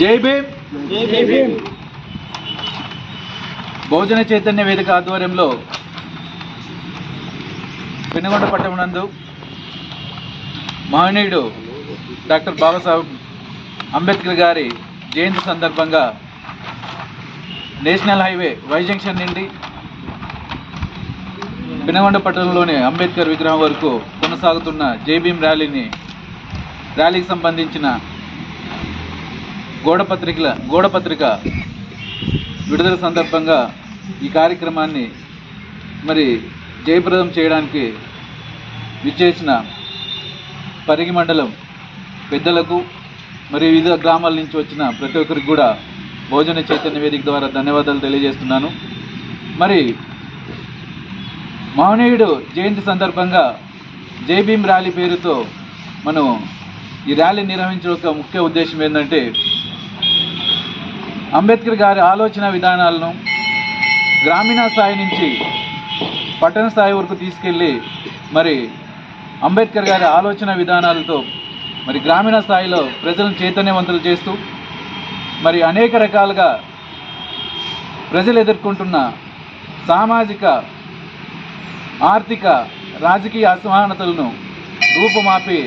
జై భీమ్. బహుజన చైతన్య వేదిక ఆధ్వర్యంలో పెనుగొండ పట్టణం నందు మహనీయుడు డాక్టర్ బాబాసాహెబ్ అంబేద్కర్ గారి జయంతి సందర్భంగా నేషనల్ హైవే వై జంక్షన్ నుండి పెనుగొండ పట్టణంలోని అంబేద్కర్ విగ్రహం వరకు కొనసాగుతున్న జై భీమ్ ర్యాలీని ర్యాలీకి సంబంధించిన గోడపత్రికల గోడపత్రిక విడుదల సందర్భంగా ఈ కార్యక్రమాన్ని మరి జయప్రదం చేయడానికి విచ్చేసిన పరిగి మండలం పెద్దలకు మరి వివిధ గ్రామాల నుంచి వచ్చిన ప్రతి ఒక్కరికి కూడా భోజన చైతన్య వేదిక ద్వారా ధన్యవాదాలు తెలియజేస్తున్నాను. మరి మహనీయుడు జయంతి సందర్భంగా జై భీమ్ ర్యాలీ పేరుతో మనం ఈ ర్యాలీ నిర్వహించిన ఒక ముఖ్య ఉద్దేశం ఏంటంటే అంబేద్కర్ గారి ఆలోచన విధానాలను గ్రామీణ స్థాయి నుంచి పట్టణ స్థాయి వరకు తీసుకెళ్ళి మరి అంబేద్కర్ గారి ఆలోచన విధానాలతో మరి గ్రామీణ స్థాయిలో ప్రజలను చైతన్యవంతులు చేస్తూ మరి అనేక రకాలుగా ప్రజలు ఎదుర్కొంటున్న సామాజిక ఆర్థిక రాజకీయ అసమానతలను రూపుమాపి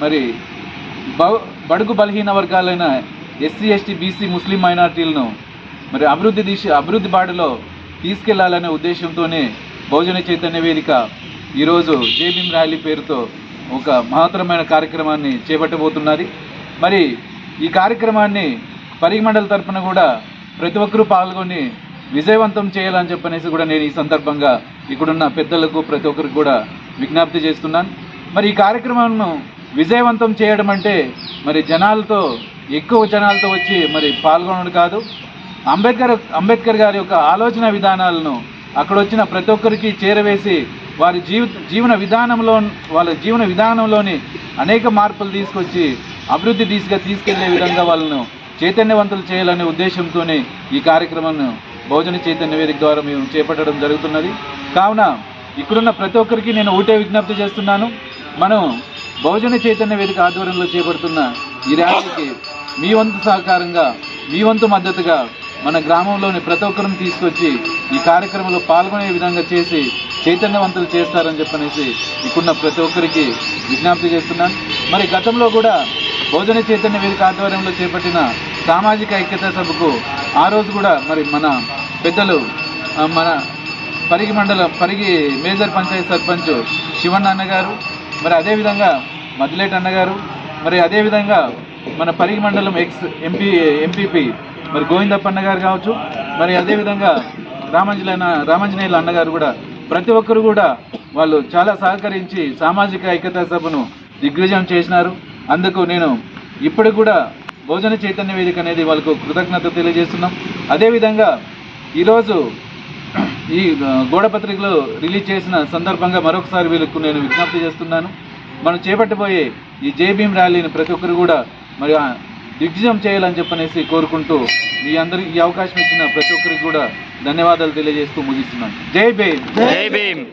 మరి బ- బడుగు బలహీన వర్గాలైన ఎస్సీ ఎస్టీ బీసీ ముస్లిం మైనార్టీలను మరి అభివృద్ధి దిశ అభివృద్ధి బాటలో తీసుకెళ్ళాలనే ఉద్దేశంతోనే బహుజన చైతన్య వేదిక ఈరోజు జేబీఎం ర్యాలీ పేరుతో ఒక మహత్తరమైన కార్యక్రమాన్ని చేపట్టబోతున్నది. మరి ఈ కార్యక్రమాన్ని పరిగి తరఫున కూడా ప్రతి ఒక్కరూ పాల్గొని విజయవంతం చేయాలని చెప్పనేసి కూడా నేను ఈ సందర్భంగా ఇక్కడున్న పెద్దలకు ప్రతి ఒక్కరికి కూడా విజ్ఞప్తి చేస్తున్నాను. మరి ఈ కార్యక్రమాలను విజయవంతం చేయడం అంటే మరి జనాలతో ఎక్కువ జనాలతో వచ్చి మరి పాల్గొనడం కాదు. అంబేద్కర్ అంబేద్కర్ గారి యొక్క ఆలోచన విధానాలను అక్కడ వచ్చిన ప్రతి ఒక్కరికి చేరవేసి వారి జీవి జీవన విధానంలో వాళ్ళ జీవన విధానంలోని అనేక మార్పులు తీసుకొచ్చి అభివృద్ధి దిశగా తీసుకెళ్ళే విధంగా వాళ్ళను చైతన్యవంతులు చేయాలనే ఉద్దేశంతోనే ఈ కార్యక్రమాన్ని భోజన చైతన్య వేదిక ద్వారా మేము చేపట్టడం జరుగుతున్నది. కావున ఇక్కడున్న ప్రతి ఒక్కరికి నేను ఒకటే విజ్ఞప్తి చేస్తున్నాను. మనం భోజన చైతన్య వేదిక ఆధ్వర్యంలో చేపడుతున్న ఈ ర్యాలీకి మీ వంతు సహకారంగా మీ వంతు మద్దతుగా మన గ్రామంలోని ప్రతి ఒక్కరిని తీసుకొచ్చి ఈ కార్యక్రమంలో పాల్గొనే విధంగా చేసి చైతన్యవంతులు చేస్తారని చెప్పనేసి ఇక్కడున్న ప్రతి ఒక్కరికి విజ్ఞప్తి చేస్తున్నాను మరి గతంలో కూడా భోజన చైతన్య వేదిక ఆధ్వర్యంలో చేపట్టిన సామాజిక ఐక్యతా సభకు ఆ రోజు కూడా మరి మన పెద్దలు మన పరిగి మండలం పరిగి మేజర్ పంచాయత్ సర్పంచ్ శివన్న అన్నగారు మరి అదేవిధంగా మదిలేటి అన్నగారు మరి అదేవిధంగా మన పరిగి మండలం ఎక్స్ ఎంపీ ఎంపీపీ మరి గోవిందప్ప అన్నగారు కావచ్చు మరి అదేవిధంగా రామంజనేయ రామాంజనేయుల అన్నగారు కూడా ప్రతి ఒక్కరు కూడా వాళ్ళు చాలా సహకరించి సామాజిక ఐక్యతా సభను దిగ్విజయం చేసినారు. అందుకు నేను ఇప్పుడు కూడా భోజన చైతన్య వేదిక అనేది వాళ్ళకు కృతజ్ఞత తెలియజేస్తున్నాం. అదేవిధంగా ఈరోజు ఈ గోడపత్రికలు రిలీజ్ చేసిన సందర్భంగా మరొకసారి వీళ్ళకు నేను విజ్ఞప్తి చేస్తున్నాను. మనం చేపట్టబోయే ఈ జై ర్యాలీని ప్రతి ఒక్కరు కూడా మరి దిగ్విజయం చేయాలని చెప్పనేసి కోరుకుంటూ మీ అందరికి ఈ అవకాశం ఇచ్చిన ప్రతి ఒక్కరికి కూడా ధన్యవాదాలు తెలియజేస్తూ ముగిస్తున్నాను. జై భీమ్. జై భీమ్.